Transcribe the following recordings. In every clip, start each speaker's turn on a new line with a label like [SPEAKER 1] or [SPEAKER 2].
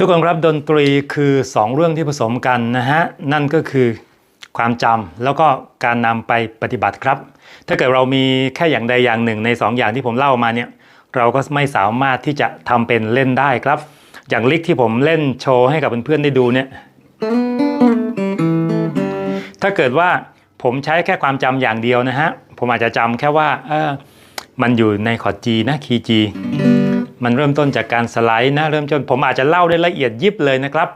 [SPEAKER 1] ทุกคนครับดนตรีคือ 2 เรื่องที่ผสมกันนะฮะนั่นก็คือความจำแล้วก็การนำไปปฏิบัติครับ ถ้าเกิดเรามีแค่อย่างใดอย่างหนึ่งใน 2 อย่างที่ผมเล่ามาเนี่ยเราก็ไม่สามารถที่จะทำเป็นเล่นได้ครับ อย่างลิกที่ผมเล่นโชว์ให้กับเพื่อนๆได้ดูเนี่ยถ้าเกิดว่าผมใช้แค่ความจำอย่างเดียวนะฮะผมอาจจะจำแค่ว่าเออมันอยู่ในคอร์ด G นะคีย์ G มันเริ่มต้นจากการสไลด์นะเริ่มต้นผมอาจจะเล่าได้ละเอียดยิบเลยนะครับ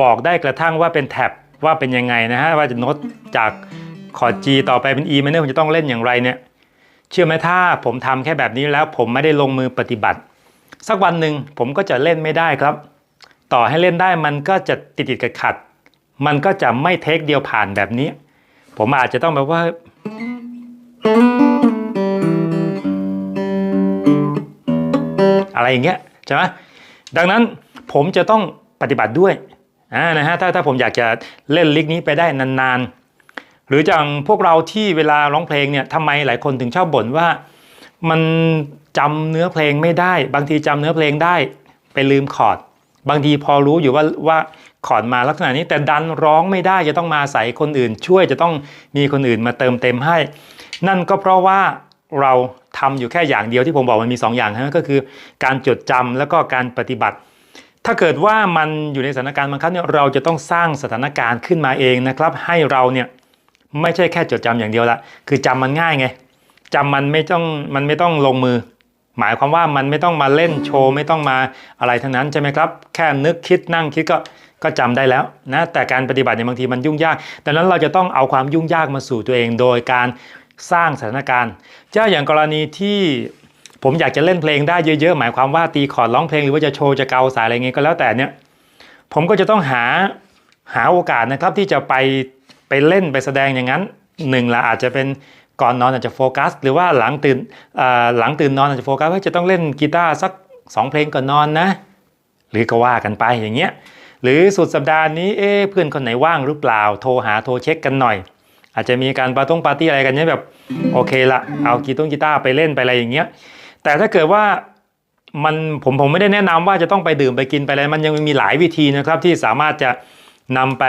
[SPEAKER 1] บอกได้กระทั่งว่าเป็นแท็บว่าเป็นยังไงนะฮะว่าจะโน้ตจากคอร์ด G ต่อไปเป็น E minor ผมจะต้องเล่นอย่างไรเนี่ยเชื่อไหมถ้าผมทำแค่แบบนี้แล้วผมไม่ได้ลงมือปฏิบัติ สักวันหนึ่งผมก็จะเล่นไม่ได้ครับ ต่อให้เล่นได้มันก็จะติดติดขัดขัดมันก็จะไม่เทคเดียวผ่านแบบนี้ ผมอาจจะต้องแบบว่า อะไรอย่างเงี้ยใช่ไหมดังนั้นผมจะต้องปฏิบัติด้วยอ่านะฮะถ้าถ้าผมอยากจะเล่นลิกนี้ไปได้นานๆ หรืออย่างพวกเราที่เวลาร้องเพลงเนี่ยทำไมหลายคนถึงชอบบ่นว่า มันจำเนื้อเพลงไม่ได้ บางทีจำเนื้อเพลงได้ไปลืมคอร์ดบางทีพอรู้อยู่ว่าว่าคอร์ดมาลักษณะนี้แต่ดันร้องไม่ได้จะต้องมาใส่คนอื่น ช่วยจะต้องมีคนอื่นมาเติมเต็มให้ นั่นก็เพราะว่า เราทำอยู่แค่อย่างเดียวที่ผมบอกมันมี2ออย่างนะก็คือการจดจำแล้วก็การปฏิบัติ ถ้าเกิดว่ามันอยู่ในสถานการณ์บางครั้งเนี่ยเราจะต้องสร้างสถานการณ์ขึ้นมาเองนะครับ ให้เราเนี่ยไม่ใช่แค่จดจำอย่างเดียวละคือจำมันง่ายไงจำมันไม่ต้องมันไม่ต้องลงมือ หมายความว่ามันไม่ต้องมาเล่นโชว์ไม่ต้องมาอะไรทั้งนั้นใช่ไหมครับ แค่นึกคิดนั่งคิดก็ก็จำได้แล้วนะแต่การปฏิบัติเนี่ยบางทีมันยุ่งยาก ดังนั้นเราจะต้องเอาความยุ่งยากมาสู่ตัวเองโดยการ สร้างสถานการณ์เจ้าอย่างกรณีที่ผมอยากจะเล่นเพลงได้เยอะๆ หมายความว่าตีคอร์ดร้องเพลงหรือว่าจะโชว์จะเกาสายอะไรเงี้ยก็แล้วแต่เนี่ยผมก็จะต้องหาหาโอกาสนะครับที่จะไปไปเล่นไปแสดงอย่างนั้นหนึ่งละอาจจะเป็นก่อนนอนอาจจะโฟกัส หรือว่าหลังตื่นหลังตื่นนอนอาจจะโฟกัสว่าจะต้องเล่นกีตาร์สักสองเพลงก่อนนอนนะ หรือก็ว่ากันไปอย่างเงี้ยหรือสุดสัปดาห์นี้เอ๊เพื่อนคนไหนว่างหรือเปล่าโทรหาโทรเช็คกันหน่อย อาจจะมีการปาต้งปาร์ตี้อะไรกันเนี่ยแบบโอเคละเอากีต้งกีตาร์ไปเล่นไปอะไรอย่างเงี้ย แต่ถ้าเกิดว่ามันผมผมไม่ได้แนะนำว่าจะต้องไปดื่มไปกินไปอะไรมันยังมีหลายวิธีนะครับที่สามารถจะนำไป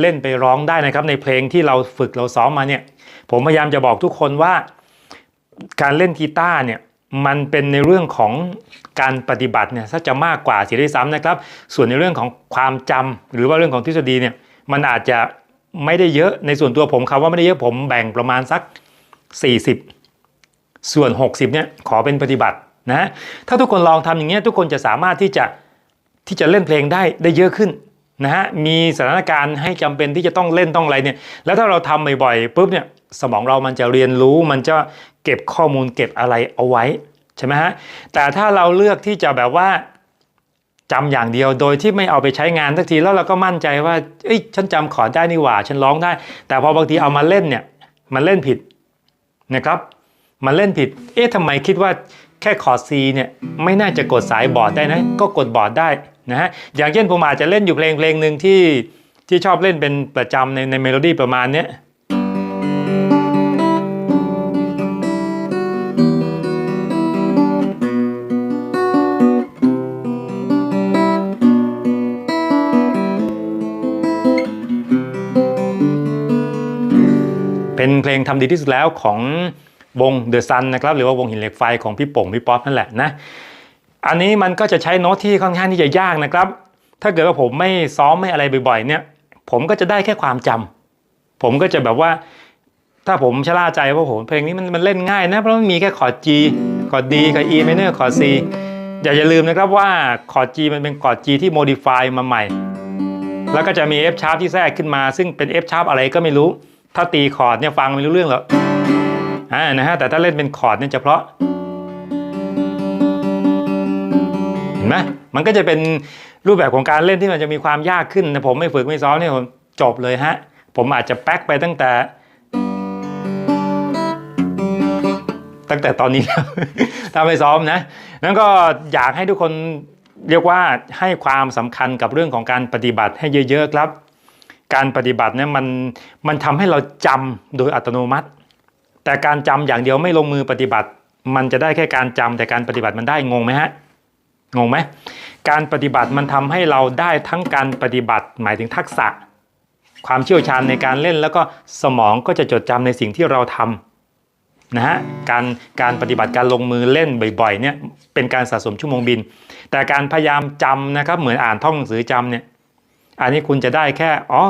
[SPEAKER 1] เล่นไปร้องได้นะครับ ในเพลงที่เราฝึกเราซ้อมมาเนี่ย ผมพยายามจะบอกทุกคนว่าการเล่นกีตาร์เนี่ยมันเป็นในเรื่องของการปฏิบัติเนี่ยถ้าจะมากกว่าเสียด้วยซ้ำนะครับ ส่วนในเรื่องของความจำหรือว่าเรื่องของทฤษฎีเนี่ยมันอาจจะ ไม่ได้เยอะในส่วนตัวผมคำว่าไม่ได้เยอะผมแบ่งประมาณสัก 40 ส่วน 60เนี่ยขอเป็นปฏิบัตินะถ้าทุกคนลองทำอย่างเงี้ยทุกคนจะสามารถที่จะที่จะเล่นเพลงได้ได้เยอะขึ้นนะฮะมีสถานการณ์ให้จำเป็นที่จะต้องเล่นต้องอะไรเนี่ยแล้วถ้าเราทำบ่อยๆปุ๊บเนี่ยสมองเรามันจะเรียนรู้มันจะเก็บข้อมูลเก็บอะไรเอาไว้ใช่ไหมฮะแต่ถ้าเราเลือกที่จะแบบว่า จำอย่างเดียวโดยที่ไม่เอาไปใช้งานสักทีแล้วเราก็มั่นใจว่าเอ้ยฉันจำขอดได้นี่หว่าฉันร้องได้ แต่พอบางทีเอามาเล่นเนี่ยมันเล่นผิดนะครับ มันเล่นผิด เอ๊ะทำไมคิดว่าแค่คอร์ด C เนี่ยไม่น่าจะกดสายบอร์ดได้นะ ก็กดบอร์ดได้นะฮะอย่างเช่นผมอาจจะเล่นอยู่เพลงเพลงหนึ่งที่ที่ชอบเล่นเป็นประจำในในเมโลดี้ประมาณเนี้ย เป็นเพลงทำดีที่สุดแล้วของวง The Sun นะครับหรือว่าวงหินเหล็กไฟของพี่โป่งพี่ป๊อปนั่นแหละนะอันนี้มันก็จะใช้โน้ตที่ค่อนข้างที่จะยากนะครับ ถ้าเกิดว่าผมไม่ซ้อมไม่อะไรบ่อยๆเนี่ย ผมก็จะได้แค่ความจำผมก็จะแบบว่า ถ้าผมชะล่าใจว่าโหเพลงนี้มันมันเล่นง่ายนะเพราะมันมีแค่คอร์ด G คอร์ด D กับ E minor คอร์ด C อย่าอย่าลืมนะครับว่าคอร์ด G มันเป็นคอร์ด G ที่ modify มาใหม่ แล้วก็จะมี F sharp ที่แทรกขึ้นมา ซึ่งเป็น F sharp อะไรก็ไม่รู้ ถ้าตีคอร์ดเนี่ยฟังไม่รู้เรื่องหรอกอ่านะฮะแต่ถ้าเล่นเป็นคอร์ดเนี่ยจะเพราะเห็นไหมมันก็จะเป็นรูปแบบของการเล่นที่มันจะมีความยากขึ้นแต่ผมไม่ฝึกไม่ซ้อมเนี่ยผมจบเลยฮะ ผมอาจจะแป๊กไปตั้งแต่ ตั้งแต่ตอนนี้แล้วถ้าไม่ซ้อมนะนั้นก็อยากให้ทุกคนเรียกว่าให้ความสำคัญกับเรื่องของการปฏิบัติให้เยอะ ๆ ครับ การปฏิบัติเนี่ยมันมันทำให้เราจำโดยอัตโนมัติ แต่การจำอย่างเดียวไม่ลงมือปฏิบัติ มันจะได้แค่การจำแต่การปฏิบัติมันได้งงไหมฮะงงไหมการปฏิบัติมันทำให้เราได้ทั้งการปฏิบัติหมายถึงทักษะ ความเชี่ยวชาญในการเล่นแล้วก็สมองก็จะจดจำในสิ่งที่เราทำนะฮะการการปฏิบัติการลงมือเล่นบ่อยๆเนี่ยเป็นการสะสมชั่วโมงบิน แต่การพยายามจำนะครับเหมือนอ่านท่องหนังสือจำเนี่ย อันนี้คุณจะได้แค่อ๋อ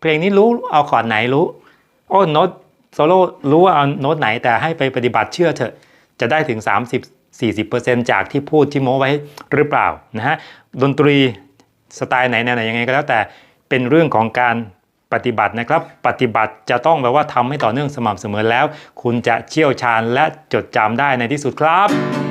[SPEAKER 1] เพลงนี้รู้เอาคอร์ดไหนรู้โอ้โน้ตโซโล่รู้ว่าเอาโน้ตไหนแต่ให้ไปปฏิบัติเชื่อเถอะ จะได้ถึง 30 40%จากที่พูดที่โม้ไว้หรือเปล่านะฮะดนตรีสไตล์ไหนแนวไหนยังไงก็แล้วแต่เป็นเรื่องของการปฏิบัตินะครับ ปฏิบัติจะต้องแปลว่าทำให้ต่อเนื่องสม่ำเสมอแล้ว คุณจะเชี่ยวชาญและจดจำได้ในที่สุดครับ